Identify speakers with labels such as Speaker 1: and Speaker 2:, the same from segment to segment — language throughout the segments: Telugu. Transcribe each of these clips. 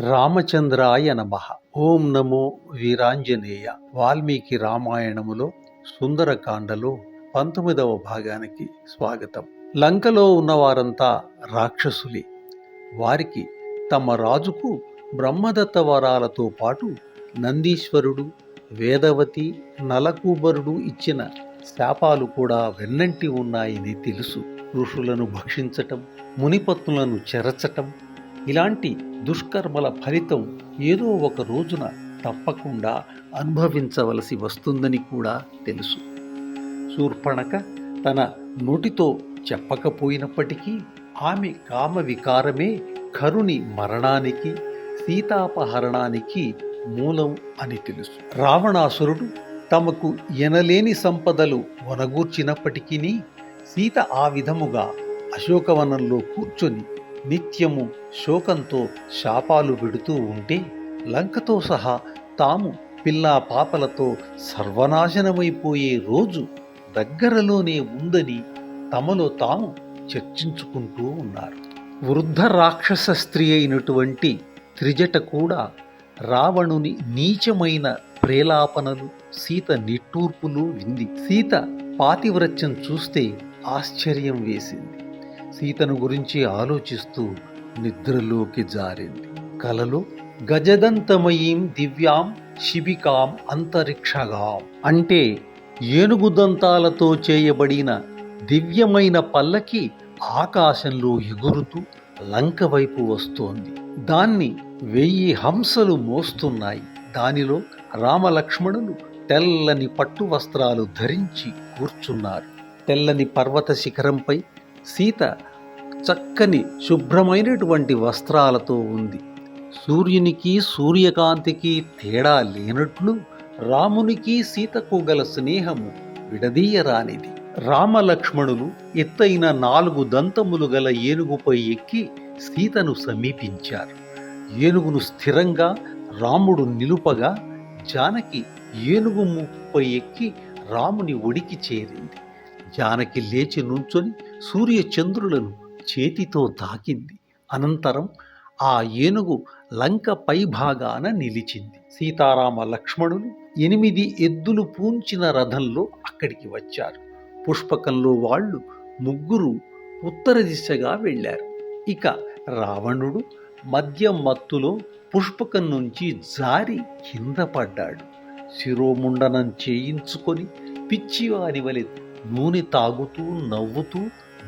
Speaker 1: రామచంద్రాయ నమ. ఓం నమో వీరాంజనేయ. వాల్మీకి రామాయణములో సుందరకాండలో పంతొమ్మిదవ భాగానికి స్వాగతం. లంకలో ఉన్నవారంతా రాక్షసులే. వారికి తమ రాజుకు బ్రహ్మదత్త వరాలతో పాటు నందీశ్వరుడు వేదవతి నలకూబరుడు ఇచ్చిన శాపాలు కూడా వెన్నంటి ఉన్నాయని తెలుసు. ఋషులను భక్షించటం మునిపత్నులను చెరచటం ఇలాంటి దుష్కర్మల ఫలితం ఏదో ఒక రోజున తప్పకుండా అనుభవించవలసి వస్తుందని కూడా తెలుసు. శూర్పణక తన నోటితో చెప్పకపోయినప్పటికీ ఆమె కామ వికారమే కరుని మరణానికి సీతాపహరణానికి మూలం అని తెలుసు. రావణాసురుడు తమకు ఎనలేని సంపదలు వనగూర్చినప్పటికీ సీత ఆ విధముగా అశోకవనంలో కూర్చొని నిత్యము శోకంతో శాపాలు పెడుతూ ఉంటే లంకతో సహా తాము పిల్లా పాపలతో సర్వనాశనమైపోయే రోజు దగ్గరలోనే ఉందని తమలో తాము చర్చించుకుంటూ ఉన్నారు. వృద్ధ రాక్షస స్త్రీ అయినటువంటి త్రిజట కూడా రావణుని నీచమైన ప్రేలాపనలు సీత నిట్టూర్పులు వింది. సీత పాతివ్రత్యం చూస్తే ఆశ్చర్యం వేసింది. సీతను గురించి ఆలోచిస్తూ నిద్రలోకి జారింది. కలలో గజదంతమయీం దివ్యాం శిబికాం అంతరిక్షగాం. అంటే ఏనుగు దంతాలతో చేయబడిన దివ్యమైన పల్లకి ఆకాశంలో ఎగురుతూ లంక వైపు వస్తోంది. దాన్ని వెయ్యి హంసలు మోస్తున్నాయి. దానిలో రామలక్ష్మణులు తెల్లని పట్టు వస్త్రాలు ధరించి కూర్చున్నారు. తెల్లని పర్వత శిఖరంపై సీత చక్కని శుభ్రమైనటువంటి వస్త్రాలతో ఉంది. సూర్యునికి సూర్యకాంతికి తేడా లేనట్లు రామునికి సీతకు గల స్నేహము విడదీయరానిది. రామలక్ష్మణులు ఎత్తైన నాలుగు దంతములు గల ఏనుగుపై ఎక్కి సీతను సమీపించారు. ఏనుగును స్థిరంగా రాముడు నిలుపగా జానకి ఏనుగు ముప్పై ఎక్కి రాముని ఒడికి చేరింది. జానకి లేచి నుంచొని సూర్యచంద్రులను చేతితో తాకింది. అనంతరం ఆ ఏనుగు లంక పై భాగాన నిలిచింది. సీతారామ లక్ష్మణులు ఎనిమిది ఎద్దులు పూంచిన రథంలో అక్కడికి వచ్చారు. పుష్పకంలో వాళ్ళు ముగ్గురు ఉత్తర దిశగా వెళ్ళారు. ఇక రావణుడు మద్యం మత్తులో పుష్పకం నుంచి జారి కింద పడ్డాడు. శిరోముండనం చేయించుకొని పిచ్చివారి వలె నూనె తాగుతూ నవ్వుతూ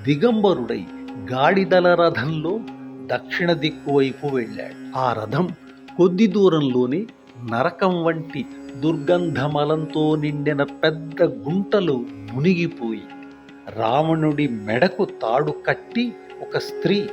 Speaker 1: దిగంబరుడై గాడిదల రథంలో దక్షిణ దిక్కు వైపు వెళ్ళాడు. ఆ రథం కొద్ది దూరంలోనే నరకం వంటి దుర్గంధమలంతో నిండిన పెద్ద గుంటలు మునిగిపోయి రావణుడి మెడకు తాడు కట్టి ఒక స్త్రీ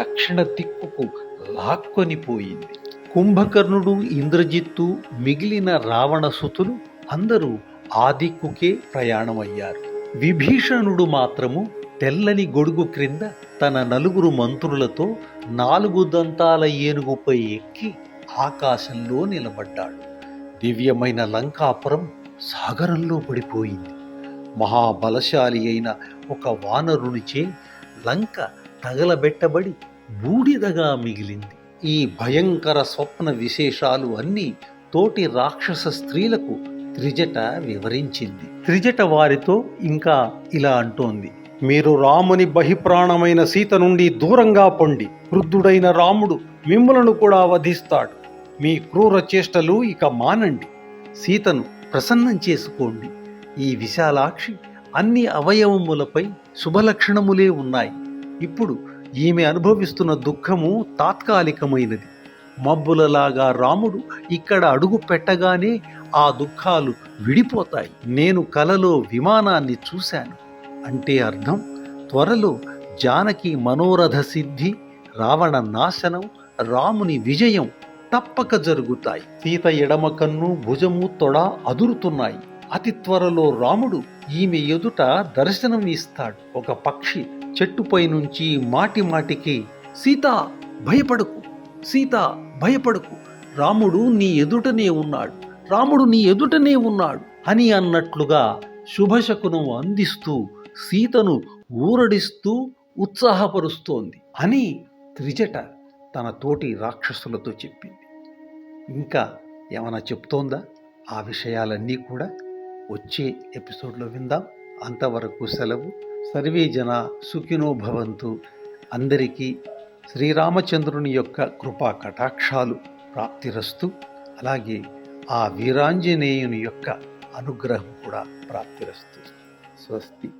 Speaker 1: దక్షిణ దిక్కుకు లాక్కొని పోయింది. కుంభకర్ణుడు ఇంద్రజిత్తు మిగిలిన రావణ సుతులు అందరూ ఆ దిక్కుకే ప్రయాణమయ్యారు. విభీషణుడు మాత్రము తెల్లని గొడుగు క్రింద తన నలుగురు మంత్రులతో నాలుగు దంతాల ఏనుగుపై ఎక్కి ఆకాశంలో నిలబడ్డాడు. దివ్యమైన లంకాపురం సాగరంలో పడిపోయింది. మహాబలశాలి అయిన ఒక వానరునిచే లంక తగలబెట్టబడి బూడిదగా మిగిలింది. ఈ భయంకర స్వప్న విశేషాలు అన్నీ తోటి రాక్షస స్త్రీలకు త్రిజట వివరించింది. త్రిజట వారితో ఇంకా ఇలా అంటోంది. మీరు రాముని బహిప్రాణమైన సీత నుండి దూరంగా పొండి. వృద్ధుడైన రాముడు మిమ్మలను కూడా వధిస్తాడు. మీ క్రూర చేష్టలు ఇక మానండి. సీతను ప్రసన్నం చేసుకోండి. ఈ విశాలాక్షి అన్ని అవయవములపై శుభలక్షణములే ఉన్నాయి. ఇప్పుడు ఈమె అనుభవిస్తున్న దుఃఖము తాత్కాలికమైనది. మబ్బులలాగా రాముడు ఇక్కడ అడుగు పెట్టగానే ఆ దుఃఖాలు విడిపోతాయి. నేను కలలో విమానాన్ని చూశాను. అంటే అర్థం? త్వరలో జానకి మనోరథ సిద్ధి రావణ నాశనం రాముని విజయం తప్పక జరుగుతాయి. సీత ఎడమ కన్ను భుజము తొడ అదురుతున్నాయి. అతి త్వరలో రాముడు ఈమె ఎదుట దర్శనం ఇస్తాడు. ఒక పక్షి చెట్టుపై నుంచి మాటి మాటికి సీత భయపడకు. సీత భయపడకు. రాముడు నీ ఎదుటనే ఉన్నాడు. రాముడు నీ ఎదుటనే ఉన్నాడు అని అన్నట్లుగా శుభశకునం అందిస్తూ సీతను ఊరడిస్తూ ఉత్సాహపరుస్తోంది అని త్రిజట తన తోటి రాక్షసులతో చెప్పింది. ఇంకా ఏమైనా చెప్తోందా? ఆ విషయాలన్నీ కూడా వచ్చే ఎపిసోడ్లో విందాం. అంతవరకు సెలవు. సర్వే జన సుఖినో భవంతు. అందరికీ శ్రీరామచంద్రుని యొక్క కృపా కటాక్షాలు ప్రాప్తిరస్తు అలాగే ఆ వీరాంజనేయుని యొక్క అనుగ్రహం కూడా ప్రాప్తిరస్తు. స్వస్తి.